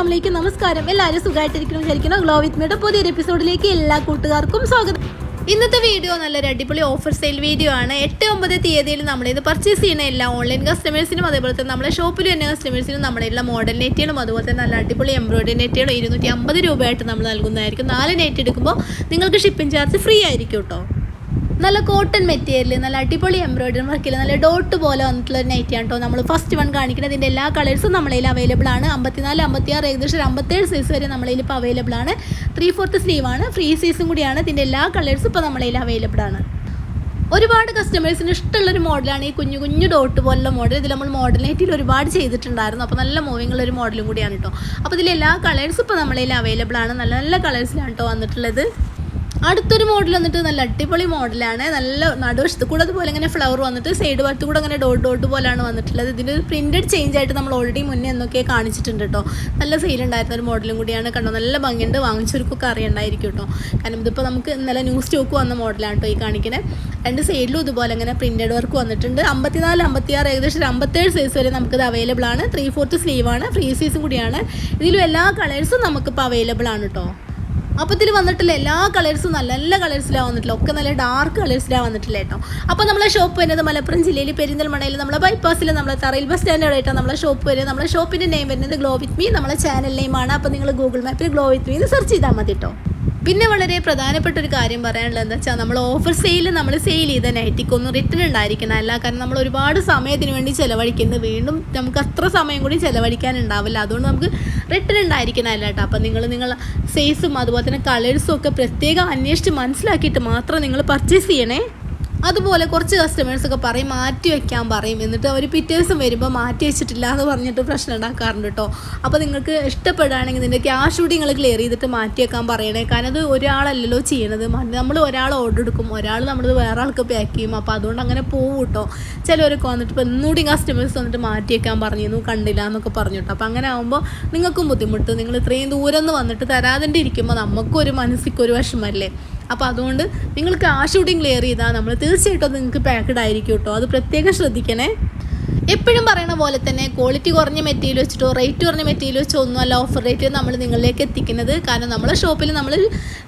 നമസ്കാരം. എല്ലാവരും സുഖമായിട്ടിരിക്കണം വിചാരിക്കുന്നു. ഗ്ലോ വിത്ത് മീയുടെ പുതിയൊരു എപ്പിസോഡിലേക്ക് എല്ലാ കൂട്ടുകാർക്കും സ്വാഗതം. ഇന്നത്തെ വീഡിയോ നല്ലൊരു അടിപൊളി ഓഫർ സെയിൽ വീഡിയോ ആണ്. എട്ട് ഒമ്പത് തീയതിയിൽ നമ്മളിത് പർച്ചേസ് ചെയ്യുന്ന എല്ലാ ഓൺലൈൻ കസ്റ്റമേഴ്സിനും അതേപോലെ തന്നെ നമ്മുടെ ഷോപ്പിൽ തന്നെ കസ്റ്റമേഴ്സിനും നമ്മളെല്ലാം മോഡൽ നെറ്റുകളും അതുപോലെ തന്നെ നല്ല അടിപൊളി എംബ്രോയിഡറി നെറ്റുകളും ഇരുന്നൂറ്റി അമ്പത് രൂപയായിട്ട് നമ്മൾ നൽകുന്നതായിരിക്കും. നാല് നെറ്റ് എടുക്കുമ്പോൾ നിങ്ങൾക്ക് ഷിപ്പിംഗ് ചാർജ് ഫ്രീ ആയിരിക്കും കേട്ടോ. നല്ല കോട്ടൺ മെറ്റീരിയൽ നല്ല അടിപൊളി എംബ്രോയിഡറി വർക്കിൽ നല്ല ഡോട്ട് പോലെ വന്നിട്ടുള്ള ഒരു നൈറ്റിയാണ് കേട്ടോ നമ്മൾ ഫസ്റ്റ് വൺ കാണിക്കുന്നത് ഇതിന്റെ എല്ലാ കളേഴ്സും നമ്മളതിൽ അവൈലബിൾ ആണ്. അമ്പത്തിനാല് അമ്പത്തിയാറ് ഏകദേശം അമ്പത്തേഴ് സൈസ് വരെ നമ്മളതിൽ ഇപ്പോൾ അവൈലബിൾ ആണ്. ത്രീ ഫോർത്ത് ആണ്. ഫ്രീ സൈസും കൂടിയാണ്. ഇതിന്റെ എല്ലാ കളേഴ്സും ഇപ്പോൾ നമ്മളതിൽ അവൈലബിൾ ആണ്. ഒരുപാട് കസ്റ്റമേഴ്സിന് ഇഷ്ടമുള്ളൊരു മോഡലാണ് ഈ കുഞ്ഞു കുഞ്ഞു ഡോട്ട് പോലുള്ള മോഡൽ ഇതിൽ നമ്മൾ മോഡൽ നൈറ്റിൽ ഒരുപാട് ചെയ്തിട്ടുണ്ടായിരുന്നു. അപ്പോൾ നല്ല മൂവിങ് ഉള്ള ഒരു മോഡലും കൂടിയാണ് കേട്ടോ അപ്പോൾ ഇതിൽ എല്ലാ കളേഴ്സും ഇപ്പോൾ നമ്മളതിൽ അവൈലബിൾ ആണ്. നല്ല നല്ല കളേഴ്സിലാണ് കേട്ടോ വന്നിട്ടുള്ളത്. അടുത്തൊരു മോഡൽ വന്നിട്ട് നല്ല അടിപൊളി മോഡലാണ് നല്ല നടുവശത്ത് കൂടെ അതുപോലെ ഇങ്ങനെ ഫ്ലവർ വന്നിട്ട് സൈഡ് ഭാഗത്ത് കൂടെ അങ്ങനെ ഡോട്ട് ഡോട്ട് പോലെയാണ് വന്നിട്ടുള്ളത്. ഇതിന്റെ ഒരു പ്രിന്റഡ് ചേഞ്ച് ആയിട്ട് നമ്മൾ ഓൾറെഡി മുന്നേ എന്നൊക്കെ കാണിച്ചിട്ടുണ്ട് കേട്ടോ നല്ല സെയിൽ ഉണ്ടായിരുന്ന ഒരു മോഡലും കൂടിയാണ്. കണ്ടോ നല്ല ഭംഗിയുണ്ട്. വാങ്ങിച്ചവർക്കൊക്കെ അറിയണ്ടായിരിക്കും കേട്ടോ കാരണം ഇതിപ്പോൾ നമുക്ക് ഇന്നലെ ന്യൂ സ്റ്റോക്ക് വന്ന മോഡലാണ് കേട്ടോ ഈ കാണിക്കണേ. രണ്ട് സൈഡിലും ഇതുപോലെ ഇങ്ങനെ പ്രിന്റഡ് വർക്ക് വന്നിട്ടുണ്ട്. അമ്പത്തിനാല് അമ്പത്തിയാറ് ഏകദേശം അമ്പത്തേഴ് സൈസ് വരെ നമുക്കിത് അവൈലബിൾ ആണ്. ത്രീ ഫോർത്ത് സ്ലീവാണ് ഫ്രീ സൈസും കൂടിയാണ്. ഇതിലും എല്ലാ കളേഴ്സും നമുക്കിപ്പോൾ അവൈലബിൾ ആണ് കേട്ടോ അപ്പോൾ ഇതിൽ വന്നിട്ടില്ല. എല്ലാ കളേഴ്സും നല്ല നല്ല കളേഴ്സിലാണ് വന്നിട്ടില്ല. ഒക്കെ നല്ല ഡാർക്ക് കളേഴ്സിലാണ് വന്നിട്ടില്ല കേട്ടോ. അപ്പോൾ നമ്മളെ ഷോപ്പ് വരുന്നത് മലപ്പുറം ജില്ലയിൽ പെരിന്തൽമണയിൽ നമ്മളെ ബൈപ്പാസിൽ നമ്മളെ തറയിൽ ബസ് സ്റ്റാൻഡായിട്ടാണ് നമ്മളെ ഷോപ്പ് വരുന്നത്. നമ്മളെ ഷോപ്പിന്റെ നെയിം വരുന്നത് ഗ്ലോ വിത്ത് മീ നമ്മളെ ചാനൽ നെയിമാണ് അപ്പോൾ നിങ്ങൾ ഗൂഗിൾ മാപ്പിൽ ഗ്ലോ വിത്ത് മീ എന്ന് സെർച്ച് ചെയ്താൽ മതി കേട്ടോ. പിന്നെ വളരെ പ്രധാനപ്പെട്ട ഒരു കാര്യം പറയാനുള്ളത് എന്താ വെച്ചാൽ നമ്മൾ ഓഫർ സെയിൽ നമ്മൾ സെയിൽ ചെയ്ത നൈറ്റിക്കൊന്നും റിട്ടേൺ ഉണ്ടായിരിക്കണം അല്ല. കാരണം നമ്മൾ ഒരുപാട് സമയത്തിന് വേണ്ടി ചിലവഴിക്കുന്നത് വീണ്ടും നമുക്ക് അത്ര സമയം കൂടി ചിലവഴിക്കാൻ ഉണ്ടാവില്ല. അതുകൊണ്ട് നമുക്ക് റിട്ടേൺ ഉണ്ടായിരിക്കണമല്ല കേട്ടോ. അപ്പം നിങ്ങൾ നിങ്ങൾ സൈസും അതുപോലെ തന്നെ കളേഴ്സും ഒക്കെ പ്രത്യേകം അന്വേഷിച്ച് മനസ്സിലാക്കിയിട്ട് മാത്രം നിങ്ങൾ പർച്ചേസ് ചെയ്യണേ. അതുപോലെ കുറച്ച് കസ്റ്റമേഴ്സ് ഒക്കെ പറയും മാറ്റി വെക്കാൻ പറയും. എന്നിട്ട് അവർ പിറ്റേ ദിവസം വരുമ്പോൾ മാറ്റി വെച്ചിട്ടില്ല എന്ന് പറഞ്ഞിട്ട് പ്രശ്നം ഉണ്ടാക്കാറുണ്ട് കേട്ടോ അപ്പോൾ നിങ്ങൾക്ക് ഇഷ്ടപ്പെടുകയാണെങ്കിൽ ഇതിന്റെ ക്യാഷ് കൂടി നിങ്ങൾ ക്ലിയർ ചെയ്തിട്ട് മാറ്റി വെക്കാൻ പറയണേ. കാരണം അത് ഒരാളല്ലല്ലോ ചെയ്യണത്. നമ്മൾ ഒരാൾ ഓർഡർ എടുക്കും. ഒരാൾ നമ്മൾ വേറെ ആൾക്ക് പാക്ക് ചെയ്യും. അപ്പോൾ അതുകൊണ്ട് അങ്ങനെ പോകും കേട്ടോ ചിലവരൊക്കെ വന്നിട്ട് ഇപ്പോൾ ഒന്നുകൂടി കസ്റ്റമേഴ്സ് വന്നിട്ട് മാറ്റി വെക്കാൻ പറഞ്ഞിരുന്നു കണ്ടില്ല എന്നൊക്കെ പറഞ്ഞു അപ്പോൾ അങ്ങനെ ആകുമ്പോൾ നിങ്ങൾക്കും ബുദ്ധിമുട്ട്. നിങ്ങൾ ഇത്രയും ദൂരം നിന്ന് വന്നിട്ട് തരാതെ ഇരിക്കുമ്പോൾ നമുക്കൊരു മനസ്സിക്കൊരു വിഷമല്ലേ? അപ്പോൾ അതുകൊണ്ട് നിങ്ങൾ കാശ് കൂടി ക്ലിയർ ചെയ്താൽ നമ്മൾ തീർച്ചയായിട്ടും നിങ്ങൾക്ക് പാക്കഡ് ആയിരിക്കും കേട്ടോ അത് പ്രത്യേകം ശ്രദ്ധിക്കണേ. എപ്പോഴും പറയുന്ന പോലെ തന്നെ ക്വാളിറ്റി കുറഞ്ഞ മെറ്റീരിയൽ വെച്ചിട്ടോ റേറ്റ് കുറഞ്ഞ മെറ്റീരിയൽ വെച്ചോ ഒന്നുമല്ല ഓഫർ റേറ്റ് നമ്മൾ നിങ്ങളിലേക്ക് എത്തിക്കുന്നത്. കാരണം നമ്മളെ ഷോപ്പിൽ നമ്മൾ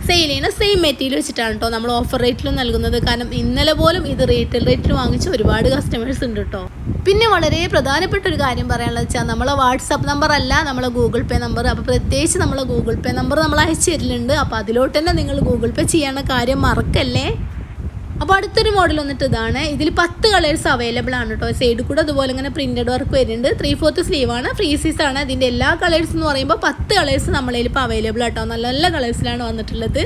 സെയിൽ ചെയ്യുന്ന സെയിം മെറ്റീരിയൽ വെച്ചിട്ടാണ് കേട്ടോ നമ്മൾ ഓഫർ റേറ്റിലും നൽകുന്നത്. കാരണം ഇന്നലെ പോലും ഇത് റീറ്റെയിൽ റേറ്റിൽ വാങ്ങിച്ച ഒരുപാട് കസ്റ്റമേഴ്സ് ഉണ്ട് കേട്ടോ പിന്നെ വളരെ പ്രധാനപ്പെട്ട ഒരു കാര്യം പറയാനുള്ളത് വെച്ചാൽ നമ്മളെ വാട്സപ്പ് നമ്പർ അല്ല നമ്മളെ ഗൂഗിൾ പേ നമ്പർ അപ്പോൾ പ്രത്യേകിച്ച് നമ്മളെ ഗൂഗിൾ പേ നമ്പർ നമ്മൾ അയച്ചു തരലുണ്ട് അപ്പോൾ അതിലോട്ട് തന്നെ നിങ്ങൾ ഗൂഗിൾ പേ ചെയ്യേണ്ട കാര്യം മറക്കല്ലേ? അപ്പോൾ അടുത്തൊരു മോഡൽ വന്നിട്ട് ഇതാണ്. ഇതിൽ പത്ത് കളേഴ്സ് അവൈലബിൾ ആണ് കേട്ടോ സൈഡിൽ കൂടെ അതുപോലെ ഇങ്ങനെ പ്രിന്റഡ് വർക്ക് വരുന്നുണ്ട്. ത്രീ ഫോർത്ത് സ്ലീവ് ആണ്. ഫ്രീ സൈസ് ആണ്. അതിന്റെ എല്ലാ കളേഴ്സ് എന്ന് പറയുമ്പോൾ പത്ത് കളേഴ്സ് നമ്മളതിൽ ഇപ്പോൾ അവൈലബിൾ ആട്ടോ. നല്ല നല്ല കളേഴ്സിലാണ് വന്നിട്ടുള്ളത്.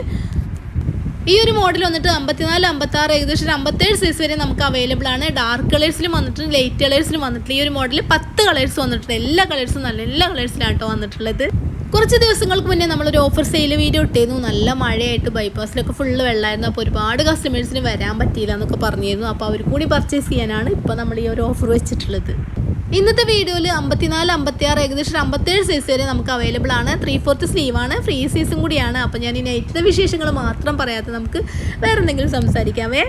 ഈ ഒരു മോഡൽ വന്നിട്ട് അമ്പത്തിനാല് അമ്പത്താറ് ഏകദേശം അമ്പത്തേഴ് സൈസ് വരെ നമുക്ക് അവൈലബിൾ ആണ്. ഡാർക്ക് കളേഴ്സിലും വന്നിട്ടുണ്ട് ലൈറ്റ് കളേഴ്സിലും വന്നിട്ടുണ്ട്. ഈ ഒരു മോഡൽ പത്ത് കളേഴ്സ് വന്നിട്ടുണ്ട്. എല്ലാ കളേഴ്സും നല്ല എല്ലാ കളേഴ്സിലാണ് കേട്ടോ വന്നിട്ടുള്ളത്. കുറച്ച് ദിവസങ്ങൾക്ക് മുന്നേ നമ്മളൊരു ഓഫർ സെയിൽ വീഡിയോ ഇട്ടിരുന്നു നല്ല മഴയായിട്ട് ബൈപ്പാസിലൊക്കെ ഫുള്ള് വെള്ളമായിരുന്നു അപ്പോൾ ഒരുപാട് കസ്റ്റമേഴ്സിന് വരാൻ പറ്റിയില്ല എന്നൊക്കെ പറഞ്ഞിരുന്നു. അപ്പോൾ അവർ കൂടി പർച്ചേസ് ചെയ്യാനാണ് ഇപ്പോൾ നമ്മൾ ഈ ഒരു ഓഫർ വെച്ചിട്ടുള്ളത്. ഇന്നത്തെ വീഡിയോയിൽ അമ്പത്തിനാല് അമ്പത്തിയാറ് ഏകദേശം ഒരു അമ്പത്തേഴ് സൈസ് വരെ നമുക്ക് അവൈലബിൾ ആണ്. ത്രീ ഫോർത്ത് ആണ്. ഫ്രീ സൈസും കൂടിയാണ്. അപ്പോൾ ഞാൻ ഈ നൈറ്റിലെ വിശേഷങ്ങൾ മാത്രം പറയാതെ നമുക്ക് വേറെ എന്തെങ്കിലും സംസാരിക്കാവേ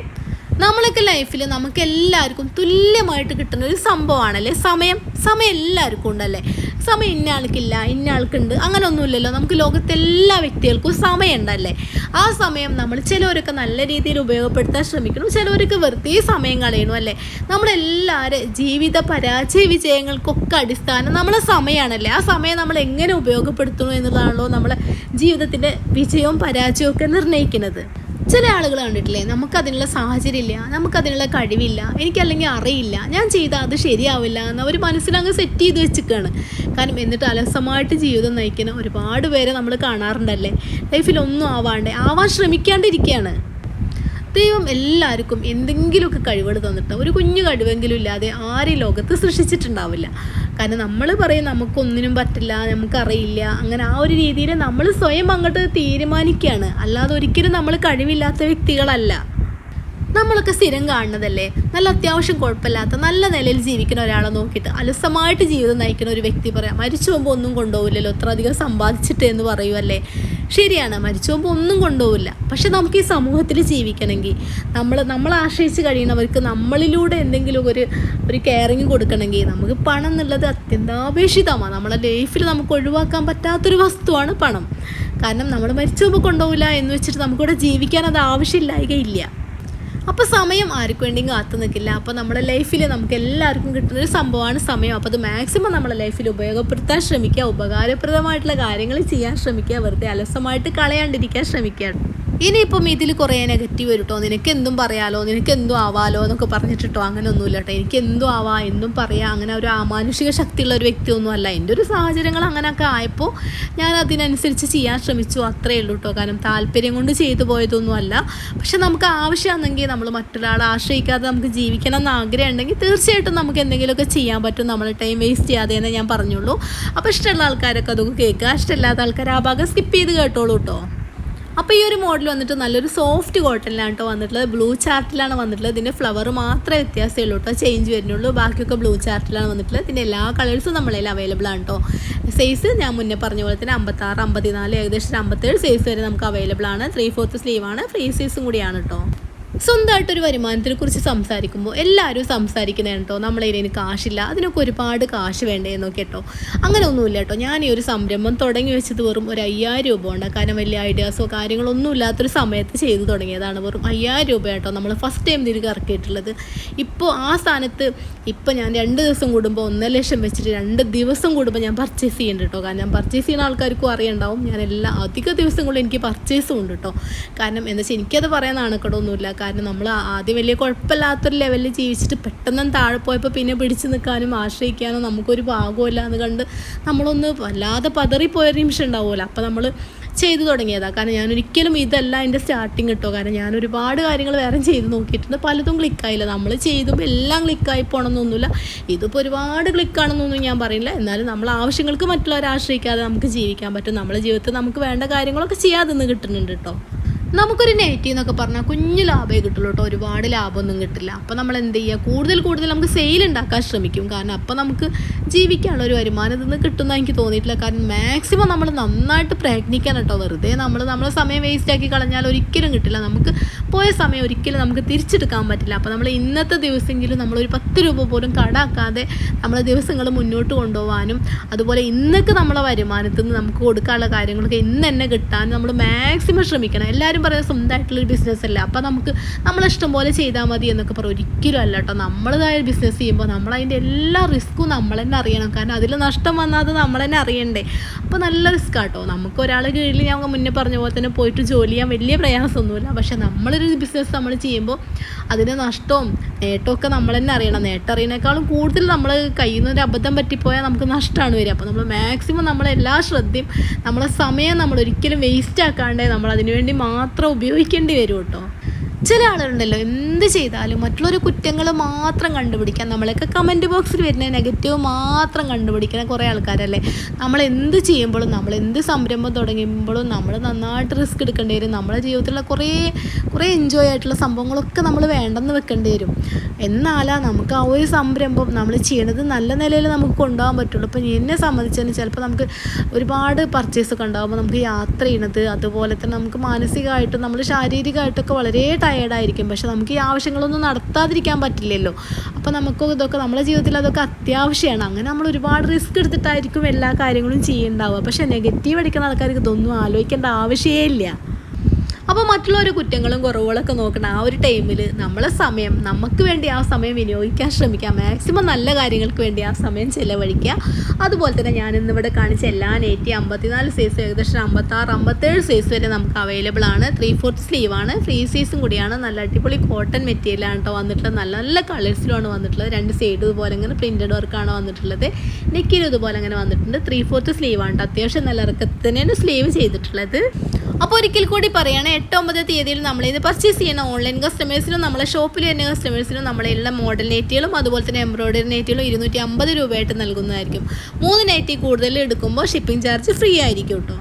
നമ്മളൊക്കെ ലൈഫിൽ നമുക്ക് എല്ലാവർക്കും തുല്യമായിട്ട് കിട്ടുന്ന ഒരു സംഭവമാണല്ലേ? സമയം. സമയം എല്ലാവർക്കും ഉണ്ടല്ലേ? സമയം ഇന്ന ആൾക്കില്ല ഇന്ന ആൾക്കുണ്ട് അങ്ങനെയൊന്നുമില്ലല്ലോ നമുക്ക് ലോകത്തെ എല്ലാ വ്യക്തികൾക്കും സമയം ഉണ്ടല്ലേ ആ സമയം നമ്മൾ ചിലവരൊക്കെ നല്ല രീതിയിൽ ഉപയോഗപ്പെടുത്താൻ ശ്രമിക്കണം. ചിലവരൊക്കെ വെറുതെ സമയം കളയണം അല്ലേ? നമ്മളെല്ലാവരും ജീവിത പരാജയ വിജയങ്ങൾക്കൊക്കെ അടിസ്ഥാനം നമ്മളെ സമയമാണല്ലേ? ആ സമയം നമ്മൾ എങ്ങനെ ഉപയോഗപ്പെടുത്തണോ എന്നുള്ളതാണല്ലോ നമ്മളെ ജീവിതത്തിന്റെ വിജയവും പരാജയവും ഒക്കെ നിർണയിക്കുന്നത്. ചില ആളുകൾ കണ്ടിട്ടില്ലേ? നമുക്കതിനുള്ള സാഹചര്യം ഇല്ല നമുക്കതിനുള്ള കഴിവില്ല എനിക്കല്ലെങ്കിൽ അറിയില്ല ഞാൻ ചെയ്താൽ അത് ശരിയാവില്ല എന്ന് അവർ മനസ്സിലങ്ങ് സെറ്റ് ചെയ്ത് വെച്ചിരിക്കുകയാണ് കാരണം എന്നിട്ട് അലസമായിട്ട് ജീവിതം നയിക്കുന്ന ഒരുപാട് പേരെ നമ്മൾ കാണാറുണ്ടല്ലേ? ലൈഫിൽ ഒന്നും ആവാണ്ട് ആവാൻ ശ്രമിക്കാണ്ടിരിക്കുകയാണ് ദൈവം എല്ലാവർക്കും എന്തെങ്കിലുമൊക്കെ കഴിവുകൾ തന്നിട്ട് ഒരു കുഞ്ഞു കഴിവെങ്കിലും ഇല്ലാതെ ആരും ലോകത്ത് സൃഷ്ടിച്ചിട്ടുണ്ടാവില്ല. കാരണം നമ്മൾ പറയും നമുക്കൊന്നിനും പറ്റില്ല നമുക്കറിയില്ല. അങ്ങനെ ആ ഒരു രീതിയിൽ നമ്മൾ സ്വയം അങ്ങോട്ട് തീരുമാനിക്കുകയാണ് അല്ലാതെ ഒരിക്കലും നമ്മൾ കഴിവില്ലാത്ത വ്യക്തികളല്ല. നമ്മളൊക്കെ സ്ഥിരം കാണുന്നതല്ലേ? നല്ല അത്യാവശ്യം കുഴപ്പമില്ലാത്ത നല്ല നിലയിൽ ജീവിക്കുന്ന ഒരാളെ നോക്കിയിട്ട് അലസമായിട്ട് ജീവിതം നയിക്കുന്ന ഒരു വ്യക്തി പറയാം. മരിച്ചു പോകുമ്പോൾ ഒന്നും കൊണ്ടുപോകില്ലല്ലോ അത്ര അധികം സമ്പാദിച്ചിട്ട് എന്ന് പറയുമല്ലേ ശരിയാണ് മരിച്ചു പോകുമ്പോൾ ഒന്നും കൊണ്ടുപോകില്ല പക്ഷെ നമുക്ക് ഈ സമൂഹത്തിൽ ജീവിക്കണമെങ്കിൽ നമ്മൾ നമ്മൾ ആശ്രയിച്ച് കഴിയുന്നവർക്ക് നമ്മളിലൂടെ എന്തെങ്കിലും ഒരു ഒരു കെയറിങ് കൊടുക്കണമെങ്കിൽ നമുക്ക് പണം എന്നുള്ളത് അത്യന്താപേക്ഷിതമാണ്. നമ്മളെ ലൈഫിൽ നമുക്ക് ഒഴിവാക്കാൻ പറ്റാത്തൊരു വസ്തുവാണ് പണം. കാരണം നമ്മൾ മരിച്ചു പോകുമ്പോൾ കൊണ്ടുപോകില്ല എന്ന് വെച്ചിട്ട് നമുക്കിവിടെ ജീവിക്കാൻ അത് ആവശ്യമില്ലായികയില്ല. അപ്പോൾ സമയം ആർക്കും വേണ്ടി കാത്തു നിൽക്കില്ല. അപ്പോൾ നമ്മുടെ ലൈഫിൽ നമുക്ക് എല്ലാവർക്കും കിട്ടുന്ന ഒരു സംഭവമാണ് സമയം. അപ്പോൾ അത് മാക്സിമം നമ്മുടെ ലൈഫിൽ ഉപയോഗപ്പെടുത്താൻ ശ്രമിക്കുക ഉപകാരപ്രദമായിട്ടുള്ള കാര്യങ്ങൾ ചെയ്യാൻ ശ്രമിക്കുക വെറുതെ അലസമായിട്ട് കളയാണ്ടിരിക്കാൻ ശ്രമിക്കുക. ഇനിയിപ്പം ഇതിൽ കുറേ നെഗറ്റീവ് വരും കേട്ടോ നിനക്ക് എന്തും പറയാലോ നിനക്ക് എന്തും ആവാലോ എന്നൊക്കെ പറഞ്ഞിട്ടോ അങ്ങനെ ഒന്നുമില്ല കേട്ടോ എനിക്ക് എന്തും ആവാ എന്തും പറയാം. അങ്ങനെ ഒരു അമാനുഷിക ശക്തിയുള്ള ഒരു വ്യക്തിയൊന്നും അല്ല എന്റെ ഒരു സാഹചര്യങ്ങൾ അങ്ങനെയൊക്കെ ആയപ്പോൾ ഞാൻ അതിനനുസരിച്ച് ചെയ്യാൻ ശ്രമിച്ചു. അത്രയേ ഉള്ളൂ കേട്ടോ കാരണം താല്പര്യം കൊണ്ട് ചെയ്തു പോയതൊന്നും അല്ല പക്ഷെ നമുക്ക് ആവശ്യമാണെങ്കിൽ നമ്മൾ മറ്റൊരാളെ ആശ്രയിക്കാതെ നമുക്ക് ജീവിക്കണം എന്ന് ആഗ്രഹം ഉണ്ടെങ്കിൽ തീർച്ചയായിട്ടും നമുക്ക് എന്തെങ്കിലുമൊക്കെ ചെയ്യാൻ പറ്റും. നമ്മൾ ടൈം വേസ്റ്റ് ചെയ്യാതെ തന്നെ ഞാൻ പറഞ്ഞുള്ളൂ. അപ്പോൾ ഇഷ്ടമുള്ള ആൾക്കാരൊക്കെ അതൊക്കെ കേൾക്കുക. ഇഷ്ടമില്ലാത്ത ആൾക്കാർ ആ ഭാഗം സ്കിപ്പ് ചെയ്ത് കേട്ടോളൂ കേട്ടോ അപ്പോൾ ഈ ഒരു മോഡൽ വന്നിട്ട് നല്ലൊരു സോഫ്റ്റ് കോട്ടണിലാണ് കേട്ടോ വന്നിട്ടുള്ളത്. ബ്ലൂ ചാർട്ടിലാണ് വന്നിട്ടുള്ളത്. ഇതിന്റെ ഫ്ലവർ മാത്രമേ വ്യത്യാസമേ ഉള്ളൂ കേട്ടോ ചേഞ്ച് വരുന്നുള്ളൂ. ബാക്കിയൊക്കെ ബ്ലൂ ചാർട്ടിലാണ് വന്നിട്ടുള്ളത്. ഇതിന്റെ എല്ലാ കളേഴ്സും നമ്മളതിൽ അവൈലബിൾ ആണ് കേട്ടോ സൈസ് ഞാൻ മുന്നേ പറഞ്ഞ പോലെ തന്നെ അമ്പത്താറ് അമ്പത്തിനാല് ഏകദേശം അമ്പത്തേഴ് സൈസ് വരെ നമുക്ക് അവൈലബിൾ ആണ്. ത്രീ ഫോർത്ത് ആണ്. ഫ്രീ സൈസും കൂടിയാണ് കേട്ടോ സ്വന്തമായിട്ടൊരു വരുമാനത്തിനെ കുറിച്ച് സംസാരിക്കുമ്പോൾ എല്ലാവരും സംസാരിക്കുന്നതാണ് കേട്ടോ. നമ്മളെ ഇതിന് കാശില്ല. അതിനൊക്കെ ഒരുപാട് കാശ് വേണ്ടേ എന്നൊക്കെ കേട്ടോ. അങ്ങനെ ഒന്നുമില്ല കേട്ടോ. ഞാൻ ഈ ഒരു സംരംഭം തുടങ്ങി വെച്ചത് വെറും ഒരു അയ്യായിരം രൂപ ഉണ്ട് കാരണം വലിയ ഐഡിയാസോ കാര്യങ്ങളോ ഒന്നും ഇല്ലാത്തൊരു സമയത്ത് ചെയ്തു തുടങ്ങിയതാണ്. വെറും അയ്യായിരം രൂപ കേട്ടോ നമ്മൾ ഫസ്റ്റ് ടൈം തിരികെ ഇറക്കിയിട്ടുള്ളത് ഇപ്പോൾ ആ സ്ഥാനത്ത് ഇപ്പോൾ ഞാൻ രണ്ട് ദിവസം കൂടുമ്പോൾ ഒന്നര ലക്ഷം വെച്ചിട്ട് രണ്ട് ദിവസം കൂടുമ്പോൾ ഞാൻ പർച്ചേസ് ചെയ്യുന്നുണ്ട് കേട്ടോ. കാരണം ഞാൻ പർച്ചേസ് ചെയ്യുന്ന ആൾക്കാർക്കും അറിയണ്ടാവും. ഞാൻ എല്ലാ അധിക ദിവസങ്ങളും എനിക്ക് പർച്ചേസും ഉണ്ട് കേട്ടോ. കാരണം എന്താ വെച്ചാൽ എനിക്കത് പറയാൻ നാണക്കേടൊന്നുമില്ല. കാരണം നമ്മൾ ആദ്യം വലിയ കുഴപ്പമില്ലാത്തൊരു ലെവലിൽ ജീവിച്ചിട്ട് പെട്ടെന്ന് താഴെ പോയപ്പോൾ പിന്നെ പിടിച്ചു നിൽക്കാനും ആശ്രയിക്കാനും നമുക്കൊരു ഭാഗമില്ല എന്ന് കണ്ട് നമ്മളൊന്ന് വല്ലാതെ പതറിപ്പോയൊരു നിമിഷം ഉണ്ടാവുമല്ലോ. അപ്പോൾ നമ്മൾ ചെയ്തു തുടങ്ങിയതാണ് കാരണം ഞാൻ ഒരിക്കലും ഇതല്ല എന്റെ സ്റ്റാർട്ടിങ് കിട്ടോ കാരണം ഞാൻ ഒരുപാട് കാര്യങ്ങൾ വേറെ ചെയ്ത് നോക്കിയിട്ടുണ്ട്. പലതും ക്ലിക്കായില്ല നമ്മൾ ചെയ്തും എല്ലാം ക്ലിക്കായി പോകണമെന്നൊന്നുമില്ല ഇതിപ്പോൾ ഒരുപാട് ക്ലിക്കാണെന്നൊന്നും ഞാൻ പറയില്ല. എന്നാലും നമ്മൾ ആവശ്യങ്ങൾക്ക് മറ്റുള്ളവരെ ആശ്രയിക്കാതെ നമുക്ക് ജീവിക്കാൻ പറ്റും. നമ്മുടെ ജീവിതത്തിൽ നമുക്ക് വേണ്ട കാര്യങ്ങളൊക്കെ ചെയ്യാതെ നിന്ന് കിട്ടുന്നുണ്ട് കേട്ടോ നമുക്കൊരു നെഗറ്റീവ് എന്നൊക്കെ പറഞ്ഞാൽ കുഞ്ഞു ലാഭമേ കിട്ടുള്ളൂ കേട്ടോ. ഒരുപാട് ലാഭമൊന്നും കിട്ടില്ല. അപ്പോൾ നമ്മൾ എന്ത് ചെയ്യുക കൂടുതൽ കൂടുതൽ നമുക്ക് സെയിൽ ഉണ്ടാക്കാൻ ശ്രമിക്കും. കാരണം അപ്പോൾ നമുക്ക് ജീവിക്കാനുള്ള ഒരു വരുമാനം ഇതൊന്നും കിട്ടുന്ന എനിക്ക് തോന്നിയിട്ടില്ല. കാരണം മാക്സിമം നമ്മൾ നന്നായിട്ട് പ്രയത്നിക്കാൻ കേട്ടോ. വെറുതെ നമ്മൾ നമ്മളെ സമയം വേസ്റ്റ് ആക്കി കളഞ്ഞാൽ ഒരിക്കലും കിട്ടില്ല. നമുക്ക് പോയ സമയം ഒരിക്കലും നമുക്ക് തിരിച്ചെടുക്കാൻ പറ്റില്ല. അപ്പോൾ നമ്മൾ ഇന്നത്തെ ദിവസമെങ്കിലും നമ്മളൊരു പത്ത് രൂപ പോലും കടാക്കാതെ നമ്മളെ ദിവസങ്ങൾ മുന്നോട്ട് കൊണ്ടുപോകാനും അതുപോലെ ഇന്നൊക്കെ നമ്മളെ വരുമാനത്തിൽ നിന്ന് നമുക്ക് കൊടുക്കാനുള്ള കാര്യങ്ങളൊക്കെ ഇന്ന് തന്നെ കിട്ടാൻ നമ്മൾ മാക്സിമം ശ്രമിക്കണം. എല്ലാവരും പറയുന്നത് സ്വന്തമായിട്ടുള്ളൊരു ബിസിനസ് അല്ല? അപ്പോൾ നമുക്ക് നമ്മളിഷ്ടം പോലെ ചെയ്താൽ മതി എന്നൊക്കെ പറയും. ഒരിക്കലും അല്ല കേട്ടോ നമ്മളതായ ബിസിനസ് ചെയ്യുമ്പോൾ നമ്മളതിന്റെ എല്ലാ റിസ്ക്കും നമ്മൾ തന്നെ അറിയണം. കാരണം അതിൽ നഷ്ടം വന്നാൽ അത് നമ്മൾ തന്നെ അറിയണ്ടേ. അപ്പോൾ നല്ല റിസ്ക് ആട്ടോ. നമുക്ക് ഒരാളെ കീഴിൽ ഞാൻ മുന്നേ പറഞ്ഞ പോലെ തന്നെ പോയിട്ട് ജോലി ചെയ്യാൻ വലിയ പ്രയാസമൊന്നുമില്ല. പക്ഷെ നമ്മളൊരു ബിസിനസ് നമ്മൾ ചെയ്യുമ്പോൾ അതിന് നഷ്ടവും നേട്ടമൊക്കെ നമ്മൾ തന്നെ അറിയണം. നേട്ടം അറിയുന്നേക്കാളും കൂടുതൽ നമ്മൾ കയ്യിൽ നിന്ന് ഒരു അബദ്ധം പറ്റിപ്പോയാൽ നമുക്ക് നഷ്ടമാണ് വരിക. അപ്പോൾ നമ്മൾ മാക്സിമം നമ്മളെല്ലാ ശ്രദ്ധയും നമ്മളെ സമയം നമ്മൾ ഒരിക്കലും വേസ്റ്റ് ആക്കാണ്ട് നമ്മൾ അതിനുവേണ്ടി മാത്രം ഉപയോഗിക്കേണ്ടി വരും കേട്ടോ. ചില ആളുകളുണ്ടല്ലോ എന്ത് ചെയ്താലും മറ്റുള്ളവർ കുറ്റങ്ങൾ മാത്രം കണ്ടുപിടിക്കാൻ നമ്മളൊക്കെ കമന്റ് ബോക്സിൽ വരുന്ന നെഗറ്റീവ് മാത്രം കണ്ടുപിടിക്കുന്ന കുറേ ആൾക്കാരല്ലേ? നമ്മൾ എന്ത് ചെയ്യുമ്പോഴും നമ്മൾ എന്ത് സംരംഭം തുടങ്ങുമ്പോഴും നമ്മൾ നന്നായിട്ട് റിസ്ക് എടുക്കേണ്ടി വരും. നമ്മുടെ ജീവിതത്തിലുള്ള കുറേ കുറേ എൻജോയ് ആയിട്ടുള്ള സംഭവങ്ങളൊക്കെ നമ്മൾ വേണ്ടെന്ന് വെക്കേണ്ടി വരും. എന്നാലാ നമുക്ക് ആ ഒരു സംരംഭം നമ്മൾ ചെയ്യണത് നല്ല നിലയിൽ നമുക്ക് കൊണ്ടുപോകാൻ പറ്റുള്ളൂ. ഇപ്പം എന്നെ സംബന്ധിച്ചതിന് ചിലപ്പോൾ നമുക്ക് ഒരുപാട് പർച്ചേസ് ഒക്കെ ഉണ്ടാകുമ്പോൾ നമുക്ക് യാത്ര ചെയ്യണത് അതുപോലെ തന്നെ നമുക്ക് മാനസികമായിട്ടും നമ്മൾ ശാരീരികമായിട്ടൊക്കെ വളരെ ടയേർഡായിരിക്കും പക്ഷെ നമുക്ക് ഈ ആവശ്യങ്ങളൊന്നും നടത്താതിരിക്കാൻ പറ്റില്ലല്ലോ. അപ്പോൾ നമുക്ക് ഇതൊക്കെ നമ്മുടെ ജീവിതത്തിൽ അതൊക്കെ അത്യാവശ്യമാണ്. അങ്ങനെ നമ്മൾ ഒരുപാട് റിസ്ക് എടുത്തിട്ടായിരിക്കും എല്ലാ കാര്യങ്ങളും ചെയ്യുന്നുണ്ടാവുക പക്ഷെ നെഗറ്റീവ് അടിക്കുന്ന ആൾക്കാർക്ക് ഇതൊന്നും ആലോചിക്കേണ്ട ആവശ്യമേ ഇല്ല. അപ്പോൾ മറ്റുള്ളവരെ കുറ്റങ്ങളും കുറവുകളൊക്കെ നോക്കണം ആ ഒരു ടൈമിൽ നമ്മളെ സമയം നമുക്ക് വേണ്ടി ആ സമയം വിനിയോഗിക്കാൻ ശ്രമിക്കുക. മാക്സിമം നല്ല കാര്യങ്ങൾക്ക് വേണ്ടി ആ സമയം ചിലവഴിക്കുക. അതുപോലെ തന്നെ ഞാൻ ഇന്നിവിടെ കാണിച്ച എല്ലാ നെറ്റി അമ്പത്തിനാല് സൈസ് ഏകദേശം അമ്പത്താറ് അമ്പത്തേഴ് സൈസ് വരെ നമുക്ക് അവൈലബിൾ ആണ്. ത്രീ ഫോർത്ത് സ്ലീവ് ആണ്. ഫ്രീ സൈസും കൂടിയാണ്. നല്ല അടിപൊളി കോട്ടൺ മെറ്റീരിയലാണ് കേട്ടോ വന്നിട്ടുള്ളത്. നല്ല നല്ല കളേഴ്സിലുമാണ് വന്നിട്ടുള്ളത്. രണ്ട് സൈഡ് ഇതുപോലെ ഇങ്ങനെ പ്രിന്റഡ് വർക്കാണ് വന്നിട്ടുള്ളത്. നെക്കിലും ഇതുപോലെ അങ്ങനെ വന്നിട്ടുണ്ട്. ത്രീ ഫോർത്ത് സ്ലീവ് ആണ് അത്യാവശ്യം നല്ല ഇറക്കത്തിനാണ് സ്ലീവ് ചെയ്തിട്ടുള്ളത്. അപ്പോൾ ഒരിക്കൽ കൂടി പറയുകയാണ് എട്ടൊമ്പത് തീയതിയിൽ ഇത് പർച്ചേസ് ചെയ്യുന്ന ഓൺലൈൻ കസ്റ്റമേഴ്സിനും നമ്മളെ ഷോപ്പിൽ വരുന്ന കസ്റ്റമേഴ്സിനും നമ്മളെ എല്ലാ മോഡൽ നെറ്റുകളും അതുപോലെ തന്നെ എംബ്രോയിഡറി നെറ്റുകളും ഇരുന്നൂറ്റി അമ്പത് രൂപയായിട്ട് നൽകുന്നതായിരിക്കും. മൂന്ന് നെറ്റി കൂടുതൽ എടുക്കുമ്പോൾ ഷിപ്പിംഗ് ചാർജ് ഫ്രീ ആയിരിക്കും കേട്ടോ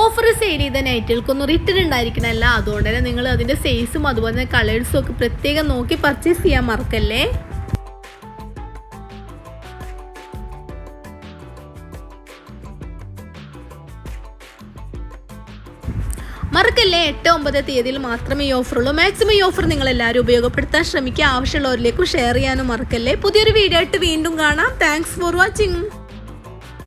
ഓഫർ സെയിൽ ചെയ്ത നൈറ്റുകൾക്കൊന്നും റിട്ടേൺ ഉണ്ടായിരിക്കണമല്ല അതുകൊണ്ട് തന്നെ നിങ്ങൾ അതിന്റെ സൈസും അതുപോലെ തന്നെ കളേഴ്സും ഒക്കെ പ്രത്യേകം നോക്കി പർച്ചേസ് ചെയ്യാൻ മറക്കല്ലേ? മറക്കല്ലേ എട്ട് ഒമ്പത് തീയതിയിൽ മാത്രമേ ഈ ഓഫറുള്ളൂ. മാക്സിമം ഈ ഓഫർ നിങ്ങൾ എല്ലാവരും ഉപയോഗപ്പെടുത്താൻ ശ്രമിക്കുക. ആവശ്യമുള്ളവരിലേക്കും ഷെയർ ചെയ്യാനും മറക്കല്ലേ. പുതിയൊരു വീഡിയോ ആയിട്ട് വീണ്ടും കാണാം. Thanks for watching